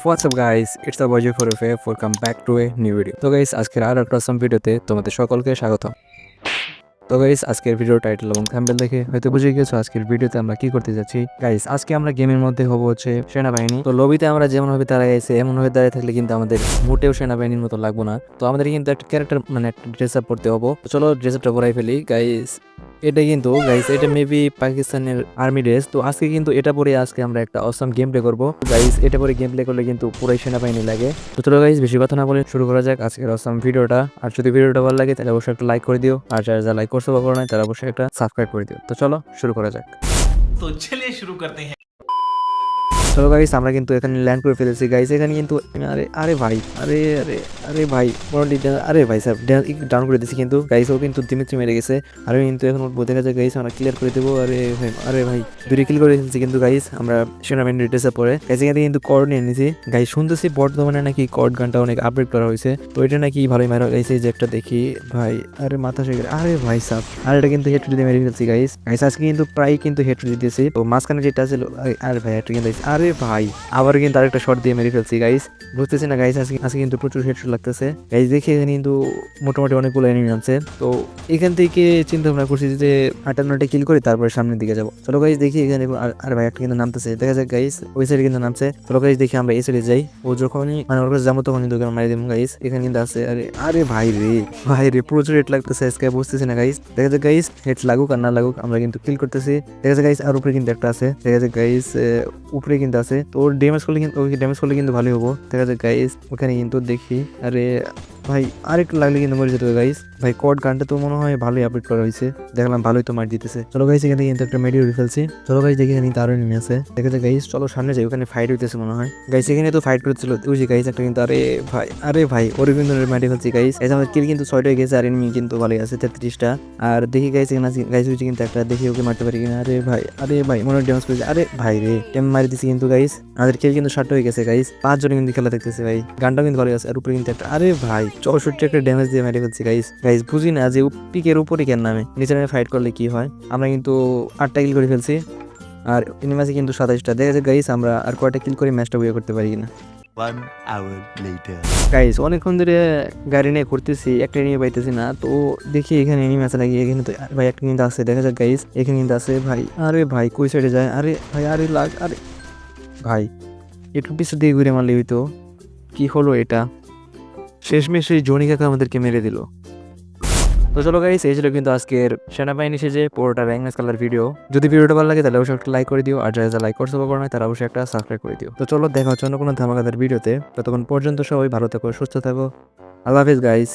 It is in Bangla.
WhatsApp guys it's the boy for ফে for come back to a new video তো গাইস আজকের আর একটা ভিডিওতে তোমাদের সকলকে স্বাগত তো গাইস আজকের ভিডিও টাইটেল এবং থাম্বেল দেখে হয়তো বুঝে গেছো আজকের ভিডিওতে আমরা কি করতে যাচ্ছি। গাইস আজকে আমরা গেমের মধ্যে হব হচ্ছে সেনাবাহিনী। তো লবিতে আমরা যেমন ভাবে দাঁড়ায় গেছে এমন ভাবে দাঁড়িয়ে থাকলে কিন্তু আমাদের মোটেও সেনাবাহিনীর মতো লাগবো না। তো আমাদের কিন্তু একটা ক্যারেক্টার মানে একটা ড্রেস আপ করতে হব। চলো ড্রেস আপটা পরাই ফেলি। গাইস এটা কিন্তু গাইস এটা মেবি পাকিস্তানের আর্মি ড্রেস তো আজকে কিন্তু এটা পরে আজকে আমরা একটা অসম গেম প্লে করব। গাইস এটা পরে গেম প্লে করলে কিন্তু পুরাই সেনাবাহিনী লাগে। তো চলো গাইস বেশি কথা না বলে শুরু করা যাক আজকের অসম ভিডিওটা আর যদি ভিডিওটা ভালো লাগে, তাহলে অবশ্যই একটা লাইক করে দিও। আর যারা যারা লাইক করছ বা করো নাই তারা অবশ্যই একটা সাবস্ক্রাইব করে দিও। তো চলো, শুরু করা যাক। তো চলে শুরু করতে হ্যাঁ চলো গাইস আমরা কিন্তু এখানে ল্যান্ড করে ফেলেছি। গাইস এখানে কিন্তু আরে আরে ভাই, আরে আরে আরে ভাই মোটামুটি আরে ভাই স্যার ডাউন করে দিয়েছি কিন্তু। গাইস ও কিন্তু দিমিত্রি মেরে গেছে। আর কিন্তু এখন দেখা যায় গাইস আমরা ক্লিয়ার করে দেবো। আরে ভাই আরে ভাই দুটি কিল করে ফেলছি কিন্তু গাইস আমরা সেনাবাহিনীর ড্রেসে পরে। গাইস এখানে কিন্তু কর্ড নিয়ে নিয়েছি গাইস শুনতেছি বর্তমানে নাকি কর্ড গানটা অনেক আপডেট করা হয়েছে। তো এটা নাকি ভালোই মারা গাইছে যে একটা দেখি। ভাই, আরে মাথা শেখে আরে ভাই সাপ আর এটা কিন্তু হেড দিয়ে মেরে ফেলছি গাইস গাইস আজকে কিন্তু প্রায় কিন্তু হেড দিতেছি তো মাঝখানে যেটা ছিল, আরে- ভাই, একটা কিন্তু আরে ভাই আবার কিন্তু আরেকটা শট দিয়ে মেরে ফেলছি গাইস বুঝতেছি না গাইস আজকে আজকে কিন্তু প্রচুর হেড লাগতেছে। গাইস দেখি এখানে কিন্তু মোটামুটি অনেকগুলো এনিমি আছে। তো এখান থেকে চিন্তা ভাবনা করছি যে আটটা কিল করি তারপরে সামনের দিকে যাব। চলো গাইস দেখি এখানে আর- আরে ভাই, একটা কিন্তু নামতেছে। দেখা যাক গাইস ওই সাইডে কিন্তু নামছে। চলো গাইস দেখি আমরা এই সাইডে যাই। ও যখনই মানে ওর কাছে যাব তখনই দোকান মারি দেবো গাইস এখানে কিন্তু আছে, আরে আরে ভাই রে ভাই রে, প্রচুর হেড লাগতেছে আজকে, বুঝতেছি না গাইস দেখা যাক গাইস হেড লাগুক আর না লাগুক, আমরা কিন্তু কিল করতেছি। দেখা যাক গাইস আর উপরে কিন্তু একটা আছে। দেখা যাক গাইস উপরে কিন্তু আছে। তো ওর ড্যামেজ করলে কিন্তু ওকে ড্যামেজ করলে কিন্তু ভালোই হব। দেখা যাক গাইস ওখানে কিন্তু দেখি। আরে ভাই, আরেকটু লাগলে কিন্তু মরে যেতে গাইস ভাই কড গানটা তো মনে হয় ভালোই আপডেট করা হয়েছে। দেখলাম ভালোই তো মার দিতেছে। চলো গাইস এখানে কিন্তু একটা মেডি উড়ে ফেলছি। চলো গাইস দেখি এখানে আরও নেমে আছে। দেখা যাক গাইস চলো, সামনে যাই। ওখানে ফাইট হইতেছে মনে হয়। গাইস এখানে তো ফাইট করতেছিল। ওই যে গাইস একটা কিন্তু, আরে ভাই আরে ভাই কিন্তু মারি ফেলছি গাইস এই আমার কিল কিন্তু ছয়টা গেছে, আর এনিমি কিন্তু ভালোই আছে, তেত্রিশটা। আর দেখি গাইস এখানে গাইস হচ্ছে কিন্তু একটা, দেখি ওকে মারতে পারি কিনা। আরে ভাই আরে ভাই, মনে হয় ড্যামেজ করেছে। আরে ভাই রে টেম মারি দিছি কিন্তু গাইস আমাদের কিল কিন্তু ষাট হয়ে গেছে গাইস পাঁচজন কিন্তু খেলা দেখতেছে, ভাই। গানটাও কিন্তু ভালো আছে, আর উপরে কিন্তু একটা, আরে ভাই। চৌষট্টি একটা ড্যামেজ দিয়ে মেরে ফেলছি গাইস গাইস বুঝি না যে পিকের উপরে কেন নামে? নিচে নামে ফাইট করলে কি হয়? আমরা কিন্তু আটটা কিল করে ফেলছি। আর ইনিমাসে কিন্তু সাতাইশটা। দেখা যাচ্ছে গাইস আমরা আর কয়টা কিল করে ম্যাচটা বুয়ে করতে পারি কিনা। গাইস অনেকক্ষণ ধরে গাড়ি নিয়ে ঘুরতেছি একটা নিয়ে পাইতেছি না। তো দেখি এখানে এনিমি আছে নাকি? এখানে তো ভাই একটা কিন্তু আছে। দেখা যাক গাইস এখানে কিন্তু আছে ভাই। আরে ভাই কই সাইডে যায়? আরে ভাই আরে লাগ আরে। ভাই একটু পিছু দিয়ে ঘুরে মারলে হইতো। কি হলো এটা? শেষমেশ সেই জনি কাকা আমাদেরকে মেরে দিল। তো চলো গাইস এই ছিল কিন্তু আজকের সেনাবাহিনী সেজে পুরোটা র্যাঙ্গনেস কালার ভিডিও যদি ভিডিওটা ভালো লাগে তাহলে অবশ্যই একটা লাইক করে দিও, আর যারা লাইক করতে বা না, তারা অবশ্যই একটা সাবস্ক্রাইব করে দিও। তো চলো দেখা হচ্ছে অন্য কোনো ধামাকাদের ভিডিওতে ততক্ষণ পর্যন্ত সবাই ভালো থাকো, সুস্থ থাকো। আল্লাহ হাফিজ গাইস